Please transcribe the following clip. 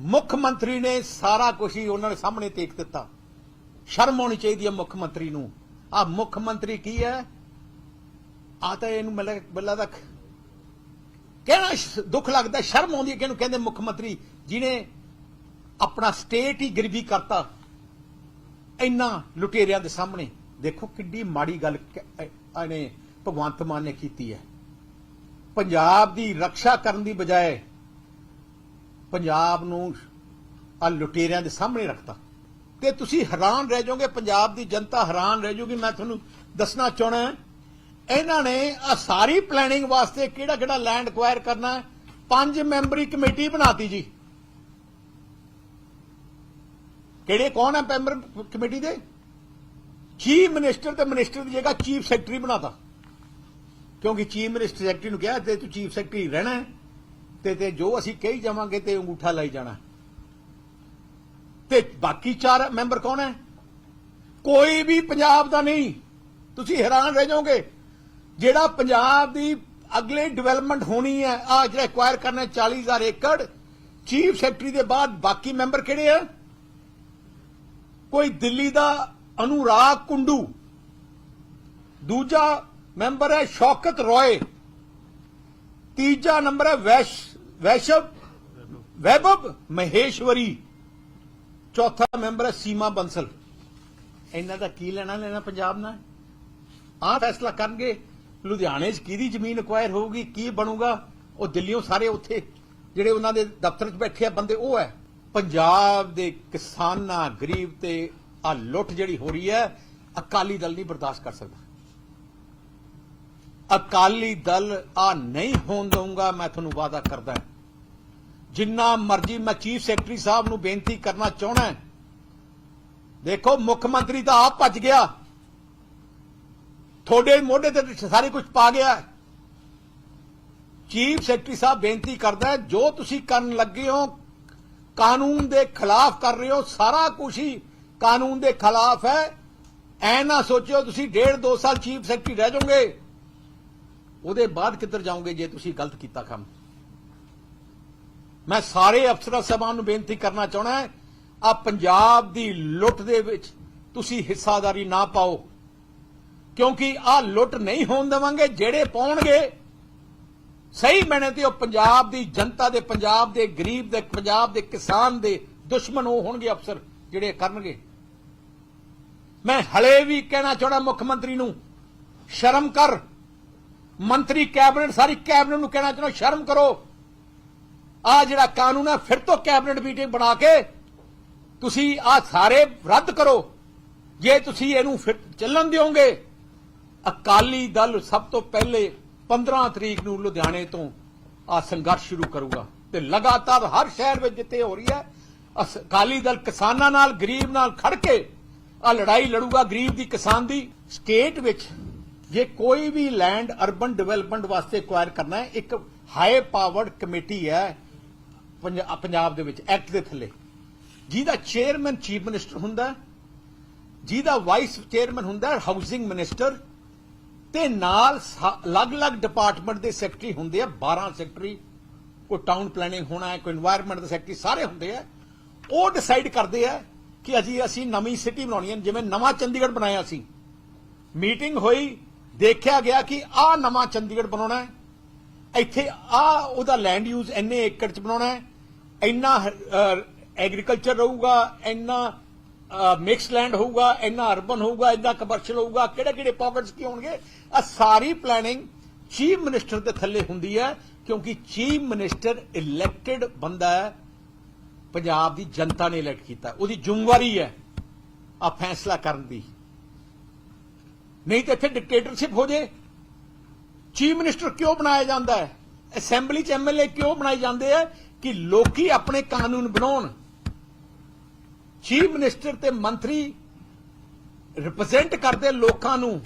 ਮੁੱਖ ਮੰਤਰੀ ਨੇ ਸਾਰਾ ਕੁਝ ਹੀ ਉਹਨਾਂ ਦੇ ਸਾਹਮਣੇ ਤੇਕ ਦਿੱਤਾ। ਸ਼ਰਮ ਆਉਣੀ ਚਾਹੀਦੀ ਹੈ ਮੁੱਖ ਮੰਤਰੀ ਨੂੰ। ਆ ਮੁੱਖ ਮੰਤਰੀ ਕੀ ਹੈ? ਆ ਤਾਂ ਇਹਨੂੰ ਮਿਲ ਬੱਲਾ ਤੱਕ ਕਹਿਣਾ ਦੁੱਖ ਲੱਗਦਾ, ਸ਼ਰਮ ਆਉਂਦੀ ਹੈ ਕਿ ਇਹਨੂੰ ਕਹਿੰਦੇ ਮੁੱਖ ਮੰਤਰੀ ਜਿਹਨੇ ਆਪਣਾ ਸਟੇਟ ਹੀ ਗਰੀਬੀ ਕਰਤਾ। ਇੰਨਾ ਲੁਟੇਰਿਆਂ ਦੇ ਸਾਹਮਣੇ। ਦੇਖੋ ਕਿੱਡੀ ਮਾੜੀ ਗੱਲ ਇਹਨੇ ਭਗਵੰਤ ਮਾਨ ਨੇ ਕੀਤੀ ਹੈ। ਪੰਜਾਬ ਦੀ ਰੱਖਿਆ ਕਰਨ ਦੀ ਬਜਾਏ ਪੰਜਾਬ ਨੂੰ ਆ ਲੁਟੇਰਿਆਂ ਦੇ ਸਾਹਮਣੇ ਰੱਖਤਾ। ਤੇ ਤੁਸੀਂ ਹੈਰਾਨ ਰਹਿ ਜਾਓਗੇ ਪੰਜਾਬ ਦੀ ਜਨਤਾ ਹੈਰਾਨ ਰਹਿ ਜਾਊਗੀ ਮੈਂ ਤੁਹਾਨੂੰ ਦੱਸਣਾ ਚਾਹਣਾ ਇਹਨਾਂ ਨੇ ਆ ਸਾਰੀ ਪਲੈਨਿੰਗ ਵਾਸਤੇ ਕਿਹੜਾ ਕਿਹੜਾ ਲੈਂਡ ਐਕਵਾਇਰ ਕਰਨਾ ਪੰਜ ਮੈਂਬਰੀ ਕਮੇਟੀ ਬਣਾਤੀ ਜੀ। ਕਿਹੜੇ ਕੌਣ ਹੈ ਮੈਂਬਰ ਕਮੇਟੀ ਦੇ? ਚੀਫ ਮਿਨਿਸਟਰ ਤੇ ਮਿਨਿਸਟਰ ਦੀ ਜਗ੍ਹਾ ਚੀਫ ਸੈਕਟਰੀ ਬਣਾਤਾ। ਕਿਉਂਕਿ ਚੀਫ ਮਿਨਿਸਟਰ ਸੈਕਟਰੀ ਨੂੰ ਕਿਹਾ ਤੇ ਤੂੰ ਚੀਫ ਸੈਕਟਰੀ ਰਹਿਣਾ ਹੈ, ਤੇ ਤੇ ਜੋ ਅਸੀਂ ਕਹੀ ਜਾਵਾਂਗੇ ਤੇ ਅੰਗੂਠਾ ਲਾਈ ਜਾਣਾ। ਤੇ ਬਾਕੀ ਚਾਰ ਮੈਂਬਰ ਕੌਣ ਹੈ? ਕੋਈ ਵੀ ਪੰਜਾਬ ਦਾ ਨਹੀਂ। ਤੁਸੀਂ ਹੈਰਾਨ ਰਹਿ ਜਾਓਗੇ। ਜਿਹੜਾ ਪੰਜਾਬ ਦੀ ਅਗਲੇ ਡਿਵੈਲਪਮੈਂਟ ਹੋਣੀ ਹੈ ਆ ਜਿਹੜਾ ਐਕਵਾਇਰ ਕਰਨਾ ਹੈ 40000 ਏਕੜ ਚੀਫ ਸੈਕਟਰੀ ਦੇ ਬਾਅਦ ਬਾਕੀ ਮੈਂਬਰ ਕਿਹੜੇ ਆ? ਕੋਈ ਦਿੱਲੀ ਦਾ ਅਨੁਰਾਗ ਕੁੰਡੂ। ਦੂਜਾ ਮੈਂਬਰ ਹੈ ਸ਼ੌਕਤ ਰੋਏ। ਤੀਜਾ ਨੰਬਰ ਹੈ ਵੈਸ਼ ਵੈਸ਼ਵ ਵੈਭਵ ਮਹੇਸ਼ਵਰੀ ਚੌਥਾ ਮੈਂਬਰ ਹੈ ਸੀਮਾ ਬੰਸਲ ਇਹਨਾਂ ਦਾ ਕੀ ਲੈਣਾ ਲੈਣਾ ਪੰਜਾਬ ਨਾਲ ਆ ਫੈਸਲਾ ਕਰਨਗੇ ਲੁਧਿਆਣੇ 'ਚ ਕਿਹਦੀ ਜ਼ਮੀਨ ਅਕਵਾਇਰ ਹੋਊਗੀ ਕੀ ਬਣੂਗਾ ਉਹ ਦਿੱਲੀੋਂ ਸਾਰੇ ਉੱਥੇ ਜਿਹੜੇ ਉਹਨਾਂ ਦੇ ਦਫ਼ਤਰ 'ਚ ਬੈਠੇ ਆ ਬੰਦੇ ਉਹ ਹੈ ਪੰਜਾਬ ਦੇ ਕਿਸਾਨਾਂ ਗਰੀਬ ਤੇ ਆ ਲੁੱਟ ਜਿਹੜੀ ਹੋ ਰਹੀ ਹੈ ਅਕਾਲੀ ਦਲ ਨਹੀਂ ਬਰਦਾਸ਼ਤ ਕਰ ਸਕਦਾ ਅਕਾਲੀ ਦਲ ਆ ਨਹੀਂ ਹੋਣ ਦਊਗਾ, ਮੈਂ ਤੁਹਾਨੂੰ ਵਾਅਦਾ ਕਰਦਾ ਜਿੰਨਾ ਮਰਜ਼ੀ ਮੈਂ ਚੀਫ ਸੈਕਟਰੀ ਸਾਹਿਬ ਨੂੰ ਬੇਨਤੀ ਕਰਨਾ ਚਾਹਣਾ ਦੇਖੋ, ਮੁੱਖ ਮੰਤਰੀ ਤਾਂ ਆਪ ਭੱਜ ਗਿਆ। ਤੁਹਾਡੇ ਮੋਢੇ ਤੇ ਸਾਰੇ ਕੁਝ ਪਾ ਗਿਆ। ਚੀਫ ਸੈਕਟਰੀ ਸਾਹਿਬ ਬੇਨਤੀ ਕਰਦਾ ਜੋ ਤੁਸੀਂ ਕਰਨ ਲੱਗੇ ਹੋ, ਕਾਨੂੰਨ ਦੇ ਖਿਲਾਫ ਕਰ ਰਹੇ ਹੋ, ਸਾਰਾ ਕੁਝ ਹੀ ਕਾਨੂੰਨ ਦੇ ਖਿਲਾਫ ਹੈ। ਐ ਨਾ ਸੋਚਿਓ, ਤੁਸੀਂ ਡੇਢ ਦੋ ਸਾਲ ਚੀਫ ਸੈਕਟਰੀ ਰਹਿ ਜਾਓਗੇ। ਉਹਦੇ ਬਾਅਦ ਕਿੱਧਰ ਜਾਓਗੇ ਜੇ ਤੁਸੀਂ ਗਲਤ ਕੀਤਾ ਕੰਮ? ਮੈਂ ਸਾਰੇ ਅਫਸਰਾਂ ਸਾਹਿਬਾਨ ਨੂੰ ਬੇਨਤੀ ਕਰਨਾ ਚਾਹਣਾ ਹੈ, ਆ ਪੰਜਾਬ ਦੀ ਲੁੱਟ ਦੇ ਵਿੱਚ ਤੁਸੀਂ ਹਿੱਸਾਦਾਰੀ ਨਾ ਪਾਓ। ਕਿਉਂਕਿ ਆ ਲੁੱਟ ਨਹੀਂ ਹੋਣ ਦੇਵਾਂਗੇ, ਜਿਹੜੇ ਪਾਉਣਗੇ, ਸਹੀ ਮੈਨੇ ਤੇ ਉਹ ਪੰਜਾਬ ਦੀ ਜਨਤਾ ਦੇ, ਪੰਜਾਬ ਦੇ ਗਰੀਬ ਦੇ, ਪੰਜਾਬ ਦੇ ਕਿਸਾਨ ਦੇ ਦੁਸ਼ਮਣ ਉਹ ਹੋਣਗੇ ਅਫਸਰ ਜਿਹੜੇ ਕਰਨਗੇ। ਮੈਂ ਹਲੇ ਵੀ ਕਹਿਣਾ ਚਾਹਣਾ ਮੁੱਖ ਮੰਤਰੀ ਨੂੰ, ਸ਼ਰਮ ਕਰ। ਮੰਤਰੀ ਕੈਬਨਿਟ, ਸਾਰੀ ਕੈਬਨਿਟ ਨੂੰ ਕਹਿਣਾ ਚਾਹਣਾ ਸ਼ਰਮ ਕਰੋ। ਆ ਜਿਹੜਾ ਕਾਨੂੰਨ ਹੈ, ਫਿਰ ਤੋਂ ਕੈਬਨਿਟ ਮੀਟਿੰਗ ਬਣਾ ਕੇ ਤੁਸੀਂ ਆ ਸਾਰੇ ਰੱਦ ਕਰੋ। ਜੇ ਤੁਸੀਂ ਇਹਨੂੰ ਫਿਰ ਚੱਲਣ ਦਿਓਗੇ, ਅਕਾਲੀ ਦਲ ਸਭ ਤੋਂ ਪਹਿਲੇ 15 ਤਰੀਕ ਨੂੰ ਲੁਧਿਆਣੇ ਤੋਂ ਆ ਸੰਘਰਸ਼ ਸ਼ੁਰੂ ਕਰੂਗਾ ਤੇ ਲਗਾਤਾਰ ਹਰ ਸ਼ਹਿਰ ਵਿੱਚ ਜਿੱਥੇ ਹੋ ਰਹੀ ਹੈ, ਅਕਾਲੀ ਦਲ ਕਿਸਾਨਾਂ ਨਾਲ, ਗਰੀਬ ਨਾਲ ਖੜ ਕੇ ਆ ਲੜਾਈ ਲੜੂਗਾ, ਗਰੀਬ ਦੀ ਕਿਸਾਨ ਦੀ। ਸਟੇਟ ਵਿੱਚ ਜੇ ਕੋਈ ਵੀ ਲੈਂਡ ਅਰਬਨ ਡਿਵੈਲਪਮੈਂਟ ਵਾਸਤੇ ਐਕਵਾਇਰ ਕਰਨਾ ਹੈ, ਇੱਕ ਹਾਈ ਪਾਵਰਡ ਕਮੇਟੀ ਹੈ ਪੰਜਾਬ ਦੇ ਵਿੱਚ ਐਕਟ ਦੇ ਥੱਲੇ। ਜਿਹਦਾ ਚੇਅਰਮੈਨ ਚੀਫ ਮਿਨਿਸਟਰ ਹੁੰਦਾ ਜਿਹਦਾ ਵਾਈਸ ਚੇਅਰਮੈਨ ਹੁੰਦਾ ਹਾਊਸਿੰਗ ਮਿਨਿਸਟਰ ਤੇ ਨਾਲ ਅਲੱਗ-ਅਲੱਗ ਡਿਪਾਰਟਮੈਂਟ ਦੇ ਸੈਕਟਰੀ ਹੁੰਦੇ ਆ 12 ਸੈਕਟਰੀ ਕੋਈ ਟਾਊਨ ਪਲੈਨਿੰਗ ਹੋਣਾ ਹੈ, ਕੋਈ এনवायरमेंट ਦੇ ਸੈਕਟਰੀ ਸਾਰੇ ਹੁੰਦੇ ਆ। ਉਹ ਡਿਸਾਈਡ ਕਰਦੇ ਆ ਕਿ ਅਜੀ ਅਸੀਂ ਨਵੀਂ ਸਿਟੀ ਬਣਾਉਣੀ ਹੈ, ਜਿਵੇਂ ਨਵਾਂ ਚੰਡੀਗੜ੍ਹ ਬਣਾਇਆ ਸੀ। ਮੀਟਿੰਗ ਹੋਈ ਦੇਖਿਆ ਗਿਆ ਕਿ ਆਹ ਨਵਾਂ ਚੰਡੀਗੜ੍ਹ ਬਣਾਉਣਾ ਹੈ। ਇੱਥੇ ਆ ਉਹਦਾ ਲੈਂਡ ਯੂਜ਼ ਇੰਨੇ ਏਕੜ ਚ ਬਣਾਉਣਾ ਹੈ। ਇੰਨਾ ਐਗਰੀਕਲਚਰ ਰਹੂਗਾ, ਇੰਨਾ ਮਿਕਸ ਲੈਂਡ ਹੋਊਗਾ, ਇੰਨਾ ਅਰਬਨ ਹੋਊਗਾ, ਇੰਨਾ ਕਮਰਸ਼ੀਅਲ ਹੋਊਗਾ ਕਿਹੜੇ ਕਿਹੜੇ ਪਾਕਟਸ ਕੀ ਹੋਣਗੇ? ਆ ਸਾਰੀ ਪਲੈਨਿੰਗ ਚੀਫ ਮਿਨਿਸਟਰ ਦੇ ਥੱਲੇ ਹੁੰਦੀ ਹੈ, ਕਿਉਂਕਿ ਚੀਫ ਮਿਨਿਸਟਰ ਇਲੈਕਟਿਡ ਬੰਦਾ ਹੈ, ਪੰਜਾਬ ਦੀ ਜਨਤਾ ਨੇ ਇਲੈਕਟ ਕੀਤਾ। ਉਹਦੀ ਜ਼ਿੰਮੇਵਾਰੀ ਹੈ ਆ ਫੈਸਲਾ ਕਰਨ ਦੀ। ਨਹੀਂ ਤਾਂ ਇੱਥੇ ਡਿਕਟੇਟਰਸ਼ਿਪ ਹੋ ਜੇ। ਚੀਫ ਮਿਨਿਸਟਰ ਕਿਉਂ ਬਣਾਇਆ ਜਾਂਦਾ ਹੈ? ਅਸੈਂਬਲੀ ਚ ਐਮਐਲਏ ਕਿਉਂ ਬਣਾਏ ਜਾਂਦੇ ਆ? ਕਿ ਲੋਕੀ ਆਪਣੇ ਕਾਨੂੰਨ ਬਣਾਉਣ। ਚੀਫ ਮਿਨਿਸਟਰ ਤੇ ਮੰਤਰੀ ਰਿਪਰੈਜ਼ੈਂਟ ਕਰਦੇ ਲੋਕਾਂ ਨੂੰ।